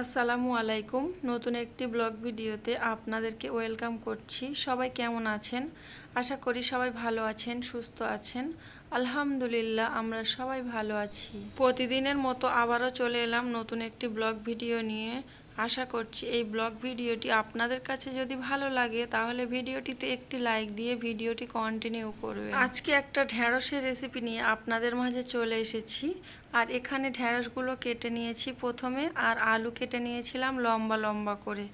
আসসালামু আলাইকুম। নতুন একটি ব্লগ ভিডিওতে আপনাদেরকে ওয়েলকাম করছি। সবাই কেমন আছেন? আশা করি সবাই ভালো আছেন, সুস্থ আছেন। আলহামদুলিল্লাহ, আমরা সবাই ভালো আছি। প্রতিদিনের মতো আবারও চলে এলাম নতুন একটি ব্লগ ভিডিও নিয়ে। আশা করছি এই ব্লগ ভিডিওটি আপনাদের কাছে যদি ভালো লাগে, তাহলে ভিডিওটিতে একটি লাইক দিয়ে ভিডিওটি কন্টিনিউ করবে আজকে একটা ঢ্যাঁড়সের রেসিপি নিয়ে আপনাদের মাঝে চলে এসেছি। আর এখানে ঢ্যাঁড়সগুলো কেটে নিয়েছি প্রথমে, আর আলু কেটে নিয়েছিলাম লম্বা লম্বা করে।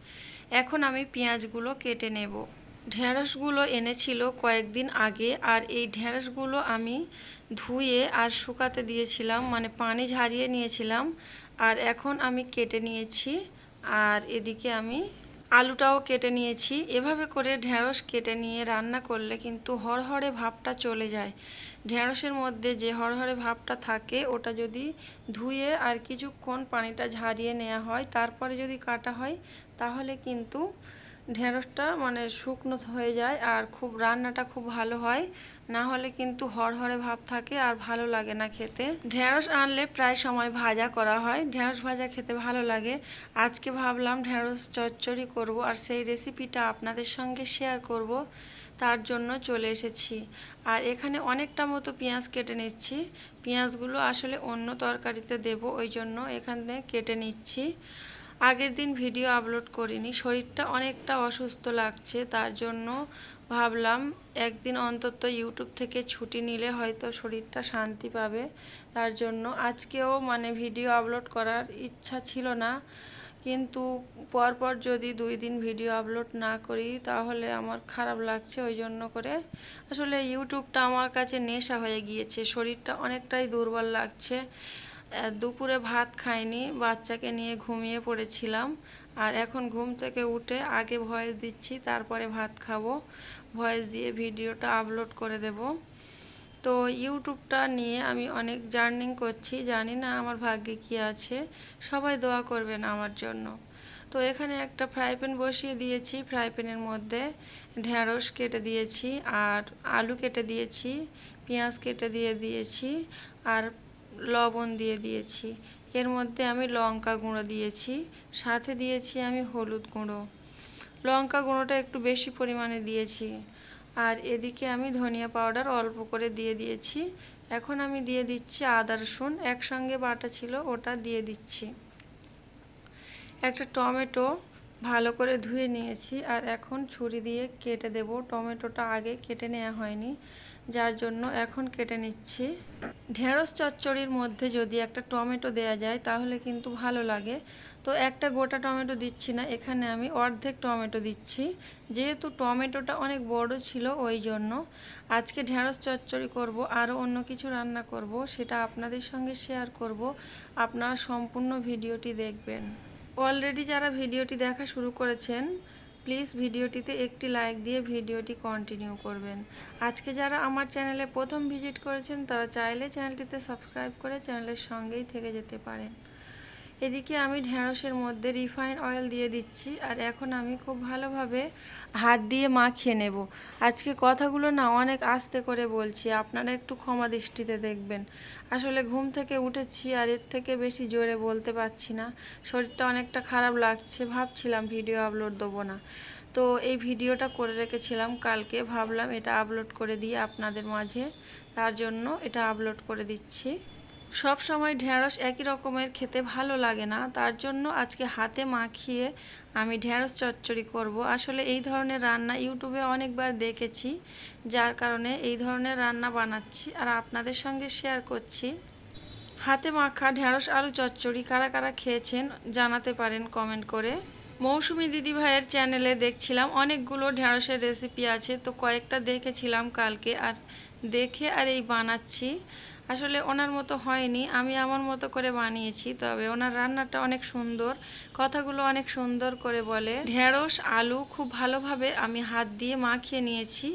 এখন আমি পেঁয়াজগুলো কেটে নেব। ঢ্যাঁড়সগুলো এনেছিল কয়েকদিন আগে, আর এই ঢ্যাঁড়সগুলো আমি ধুয়ে আর শুকাতে দিয়েছিলাম মানে পানি ঝারিয়ে নিয়েছিলাম। আর এখন আমি কেটে নিয়েছি আর এদিকে আমি আলুটাও কেটে নিয়েছি। এভাবে করে ঢ্যাঁড়স কেটে নিয়ে রান্না করলে কিন্তু হড়হড়ে ভাবটা চলে যায়। ঢ্যাঁড়সের মধ্যে যে হড়হড়ে ভাবটা থাকে, ওটা যদি ধুয়ে আর কিছুক্ষণ পানিটা ঝারিয়ে নেওয়া হয়, তারপরে যদি কাটা হয়, তাহলে কিন্তু ঢেঁড়সটা মানে শুকনো হয়ে যায় আর খুব রান্নাটা খুব ভালো হয়। না হলে কিন্তু হড়হড়ে ভাব থাকে আর ভালো লাগে না খেতে। ঢেঁড়স আনলে প্রায় সময় ভাজা করা হয়। ঢেঁড়স ভাজা খেতে ভালো লাগে। আজকে ভাবলাম ঢেঁড়স চচ্চড়ি করব আর সেই রেসিপিটা আপনাদের সঙ্গে শেয়ার করব। তার জন্য চলে এসেছি। আর এখানে অনেকটা মতো পেঁয়াজ কেটে নিচ্ছি। পেঁয়াজগুলো আসলে অন্য তরকারিতে দেব, ওই জন্য এখানে কেটে নিচ্ছি। আগের দিন ভিডিও আপলোড করিনি। শরীরটা অনেকটা অসুস্থ লাগছে, তার জন্য ভাবলাম, একদিন অন্তত ইউটিউব থেকে ছুটি নিলে হয়তো শরীরটা শান্তি পাবে। তার জন্য আজকেও মানে ভিডিও আপলোড করার ইচ্ছা ছিল না। কিন্তু পরপর যদি দুই দিন ভিডিও আপলোড না করি, তাহলে আমার খারাপ লাগছে ওই জন্য করে। আসলে ইউটিউবটা আমার কাছে নেশা হয়ে গিয়েছে। শরীরটা অনেকটাই দুর্বল লাগছে। দুপুরে ভাত খাইনি, বাচ্চাকে নিয়ে ঘুমিয়ে পড়েছিলাম। আর এখন ঘুম থেকে উঠে আগে ভয়েস দিচ্ছি, তারপরে ভাত খাব। ভয়েস দিয়ে ভিডিওটা আপলোড করে দেব। তো ইউটিউবটা নিয়ে আমি অনেক জার্নিং করছি, জানি না আমার ভাগ্যে কি আছে। সবাই দোয়া করবেন আমার জন্য। তো এখানে একটা ফ্রাই প্যান বসিয়ে দিয়েছি, ফ্রাই প্যানের মধ্যে ঢ্যাঁড়স কেটে দিয়েছি, আর আলু কেটে দিয়েছি, পেঁয়াজ কেটে দিয়ে দিয়েছি, আর লবণ দিয়ে দিয়েছি। এর মধ্যে আমি লঙ্কা গুঁড়ো দিয়েছি। সাথে দিয়েছি আমি হলুদ গুঁড়ো। লঙ্কা গুঁড়োটা একটু বেশি পরিমাণে দিয়েছি। আর এদিকে আমি ধনিয়া পাউডার অল্প করে দিয়ে দিয়েছি। এখন আমি দিয়ে দিচ্ছি আদা রসুন। একসঙ্গে বাটা ছিল, ওটা দিয়ে দিচ্ছি। একটা টমেটো ভালো করে ধুয়ে নিয়েছি আর এখন ছুরি দিয়ে কেটে দেব। টমেটোটা আগে কেটে নেওয়া হয়নি, যার জন্য এখন কেটে নিচ্ছি। ঢেঁড়স চচ্চড়ির মধ্যে যদি একটা টমেটো দেয়া যায় তাহলে কিন্তু ভালো লাগে। তো একটা গোটা টমেটো দিচ্ছি না, এখানে আমি অর্ধেক টমেটো দিচ্ছি। যেহেতু টমেটোটা অনেক বড় ছিল ওই জন্য আজকে ঢেঁড়স চচ্চড়ি করব, আরও অন্য কিছু রান্না করব, সেটা আপনাদের সঙ্গে শেয়ার করব। আপনারা সম্পূর্ণ ভিডিওটি দেখবেন। অলরেডি যারা ভিডিওটি দেখা শুরু করেছেন প্লিজ ভিডিওটিতে একটি লাইক দিয়ে ভিডিওটি কন্টিনিউ করবেন। আজকে যারা আমার চ্যানেলে প্রথম ভিজিট করেছেন, তারা চাইলে চ্যানেলটিতে সাবস্ক্রাইব করে চ্যানেলের সঙ্গেই থেকে যেতে পারেন। এদিকে আমি ঢেঁড়সের মধ্যে রিফাইন অয়েল দিয়ে দিচ্ছি, আর এখন আমি খুব ভালোভাবে হাত দিয়ে মাখিয়ে নেব। আজকে কথাগুলো না অনেক আস্তে করে বলছি, আপনারা একটু ক্ষমা দৃষ্টিতে দেখবেন। আসলে ঘুম থেকে উঠেছি আর এর থেকে বেশি জোরে বলতে পারছি না। শরীরটা অনেকটা খারাপ লাগছে, ভাবছিলাম ভিডিও আপলোড দেবো না। তো এই ভিডিওটা করে রেখেছিলাম, কালকে ভাবলাম এটা আপলোড করে দিয়ে আপনাদের মাঝে, তার জন্য এটা আপলোড করে দিচ্ছি। সব সময় ঢেঁড়স একই রকমের খেতে ভালো লাগে না, তার জন্য আজকে হাতে মাখিয়ে আমি ঢেঁড়স চচ্চড়ি করব। আসলে এই ধরনের রান্না ইউটিউবে অনেকবার দেখেছি, যার কারণে এই ধরনের রান্না বানাচ্ছি আর আপনাদের সঙ্গে শেয়ার করছি। হাতে মাখা ঢেঁড়স আলু চচ্চড়ি কারা কারা খেয়েছেন জানাতে পারেন কমেন্ট করে। মৌসুমি দিদি ভাইয়ের চ্যানেলে দেখছিলাম, অনেকগুলো ঢেঁড়সের রেসিপি আছে, তো কয়েকটা দেখেছিলাম কালকে আর দেখে আর এই বানাচ্ছি। আসলে ওনার মতো হয়নি, আমি আমার মতো করে বানিয়েছি, তবে ওনার রান্নাটা অনেক সুন্দর, কথাগুলো অনেক সুন্দর করে বলে। ঢেঁড়স, আলু খুব ভালোভাবে আমি হাত দিয়ে মাখিয়ে নিয়েছি,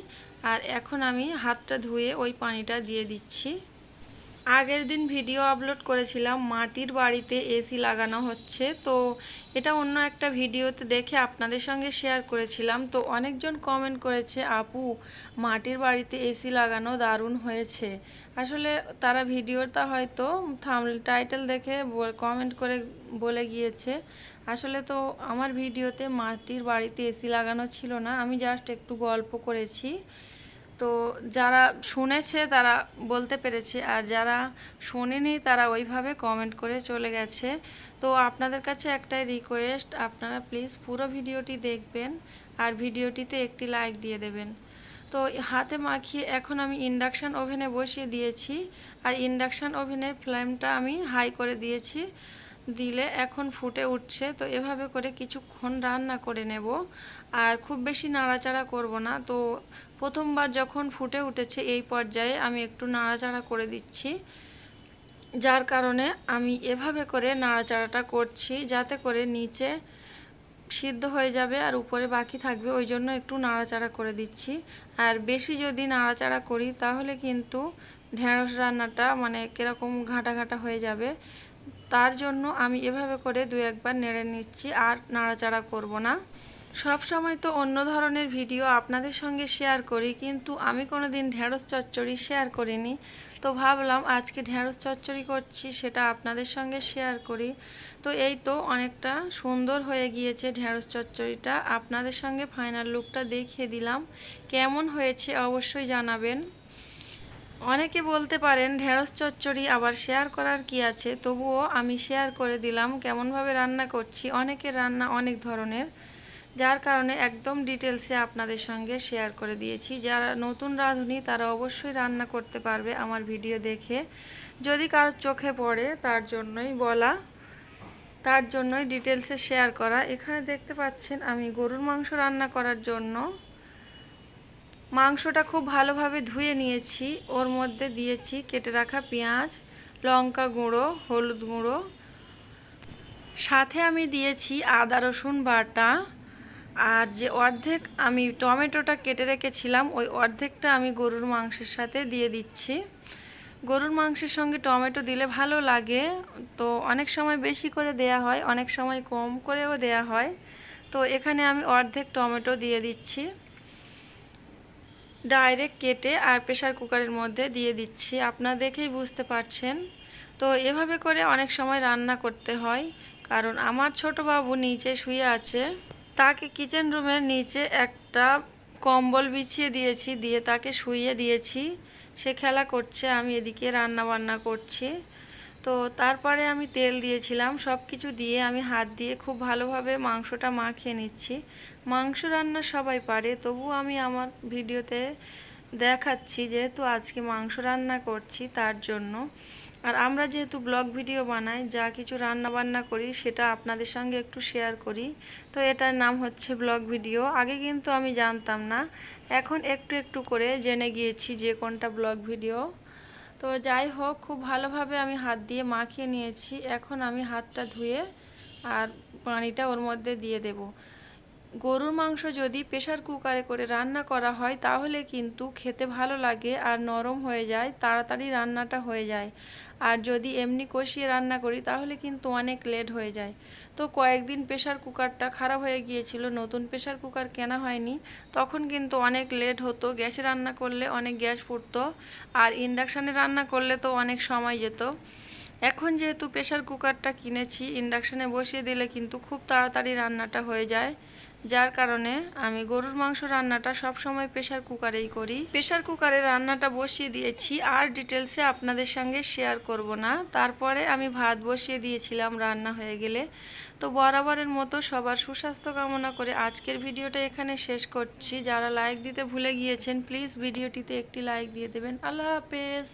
আর এখন আমি হাতটা ধুয়ে ওই পানিটা দিয়ে দিচ্ছি। আগের দিন ভিডিও আপলোড করেছিলাম, মাটির বাড়িতে এসি লাগানো হচ্ছে। তো এটা অন্য একটা ভিডিওতে দেখে আপনাদের সঙ্গে শেয়ার করেছিলাম। তো অনেকজন কমেন্ট করেছে, আপু, মাটির বাড়িতে এসি লাগানো দারুণ হয়েছে। আসলে তারা ভিডিওটা হয়তো থামল টাইটেল দেখে কমেন্ট করে বলে গিয়েছে। আসলে তো আমার ভিডিওতে মাটির বাড়িতে এসি লাগানো ছিল না। আমি জাস্ট একটু গল্প করেছি। তো যারা শুনেছে তারা বলতে পেরেছে, আর যারা শোনেনি তারা ওইভাবে কমেন্ট করে চলে গেছে। তো আপনাদের কাছে একটাই রিকোয়েস্ট আপনারা প্লিজ পুরো ভিডিওটি দেখবেন আর ভিডিওটিতে একটি লাইক দিয়ে দেবেন। তো হাতে মাখিয়ে এখন আমি ইন্ডাকশান ওভেনে বসিয়ে দিয়েছি, আর ইন্ডাকশান ওভেনের ফ্লেমটা আমি হাই করে দিয়েছি। দিলে এখন ফুটে উঠছে, তো এভাবে করে কিছুক্ষণ রান্না করে নেব। আর খুব বেশি নাড়াচাড়া করব না, তো প্রথমবার যখন ফুটে উঠেছে এই পর্যায়ে আমি একটু নাড়াচাড়া করে দিচ্ছি। যার কারণে আমি এভাবে করে নাড়াচাড়াটা করছি যাতে করে নিচে সিদ্ধ হয়ে যাবে আর উপরে বাকি থাকবে, ওই জন্য একটু নাড়াচাড়া করে দিচ্ছি। আর বেশি যদি নাড়াচাড়া করি তাহলে কিন্তু ঢেঁড়স রান্নাটা মানে কীরকম ঘাটা ঘাটা হয়ে যাবে। তার জন্য আমি এভাবে করে দু একবার নেড়ে নিচ্ছি আর নাড়াচাড়া করব না। সব সময় তো অন্য ধরনের ভিডিও আপনাদের সঙ্গে শেয়ার করি, কিন্তু আমি কোনো দিন ঢেঁড়স চচ্চড়ি শেয়ার করিনি। তো ভাবলাম আজকে ঢেঁড়স চচ্চড়ি করছি, সেটা আপনাদের সঙ্গে শেয়ার করি। তো এই তো অনেকটা সুন্দর হয়ে গিয়েছে ঢেঁড়স চচ্চড়িটা। আপনাদের সঙ্গে ফাইনাল লুকটা দেখিয়ে দিলাম। কেমন হয়েছে অবশ্যই জানাবেন। অনেকে বলতে পারেন, ঢেঁড়স চচ্চড়ি আবার শেয়ার করার কি আছে? তবুও আমি শেয়ার করে দিলাম, কেমনভাবে রান্না করছি, অনেকের রান্না অনেক ধরনের, যার কারণে একদম ডিটেলসে আপনাদের সঙ্গে শেয়ার করে দিয়েছি। যারা নতুন রাঁধুনি, তারা অবশ্যই রান্না করতে পারবে আমার ভিডিও দেখে। যদি কারোর চোখে পড়ে, তার জন্যই বলা, তার জন্যই ডিটেলসে শেয়ার করা। এখানে দেখতে পাচ্ছেন, আমি গরুর মাংস রান্না করার জন্য মাংসটা খুব ভালোভাবে ধুয়ে নিয়েছি। ওর মধ্যে দিয়েছি কেটে রাখা পেঁয়াজ, লঙ্কা গুঁড়ো, হলুদ গুঁড়ো। সাথে আমি দিয়েছি আদা, রসুন বাটা। আর যে অর্ধেক আমি টমেটোটা কেটে রেখেছিলাম, ওই অর্ধেকটা আমি গরুর মাংসের সাথে দিয়ে দিচ্ছি। গরুর মাংসের সঙ্গে টমেটো দিলে ভালো লাগে। তো অনেক সময় বেশি করে দেয়া হয়, অনেক সময় কম করেও দেয়া হয়। তো এখানে আমি অর্ধেক টমেটো দিয়ে দিচ্ছি। ডাইরেক্ট কেটে আর প্রেশার কুকারের মধ্যে দিয়ে দিচ্ছি। আপনারা দেখেই বুঝতে পারছেন। তো এভাবে করে অনেক সময় রান্না করতে হয়। কারণ আমার ছোট বাবু নিচে শুয়ে আছে। তাকে কিচেন রুমের নিচে একটা কম্বল বিছিয়ে দিয়েছি, দিয়ে তাকে শুইয়ে দিয়েছি। সে খেলা করছে, আমি এদিকে রান্না বান্না করছি। তো তারপরে আমি তেল দিয়েছিলাম সব কিছু দিয়ে আমি হাত দিয়ে খুব ভালোভাবে মাংসটা মাখিয়ে নিচ্ছি। মাংস রান্না সবাই পারে, তবু আমি আমার ভিডিওতে দেখাচ্ছি যেহেতু আজকে মাংস রান্না করছি তার জন্য। আর আমরা যেহেতু ব্লগ ভিডিও বানাই, যা কিছু রান্না বান্না করি সেটা আপনাদের সঙ্গে একটু শেয়ার করি। তো এটার নাম হচ্ছে ব্লগ ভিডিও। আগে কিন্তু আমি জানতাম না, এখন একটু একটু করে জেনে গিয়েছি যে কোনটা ব্লগ ভিডিও। তো যাই হোক, খুব ভালোভাবে আমি হাত দিয়ে মাখিয়ে নিয়েছি। এখন আমি হাতটা ধুয়ে আর পানিটা ওর মধ্যে দিয়ে দেব। গরুর মাংস যদি প্রেশার কুকারে করে রান্না করা হয়, তাহলে কিন্তু খেতে ভালো লাগে আর নরম হয়ে যায়, তাড়াতাড়ি রান্নাটা হয়ে যায়। আর যদি এমনি কষিয়ে রান্না করি, তাহলে কিন্তু অনেক লেট হয়ে যায়। তো কয়েকদিন প্রেশার কুকারটা খারাপ হয়ে গিয়েছিল, নতুন প্রেশার কুকার কেনা হয়নি, তখন কিন্তু অনেক লেট হতো, গ্যাসে রান্না করলে অনেক গ্যাস ফুটতো, আর ইন্ডাকশানে রান্না করলে তো অনেক সময় যেত। এখন যেহেতু প্রেশার কুকারটা কিনেছি, ইন্ডাকশানে বসিয়ে দিলে কিন্তু খুব তাড়াতাড়ি রান্নাটা হয়ে যায়। যার কারণে আমি গরুর মাংস রান্নাটা সব সময় প্রেশার কুকারেই করি। প্রেশার কুকারে রান্নাটা বসিয়ে দিয়েছি, আর ডিটেলসে আপনাদের সঙ্গে শেয়ার করব না। তারপরে আমি ভাত বসিয়ে দিয়েছিলাম, রান্না হয়ে গেলে। তো বরাবরের মতো সবার সুস্বাস্থ্য কামনা করে আজকের ভিডিওটা এখানে শেষ করছি। যারা লাইক দিতে ভুলে গিয়েছেন প্লিজ ভিডিওটিতে একটি লাইক দিয়ে দেবেন। আল্লাহ হাফেজ।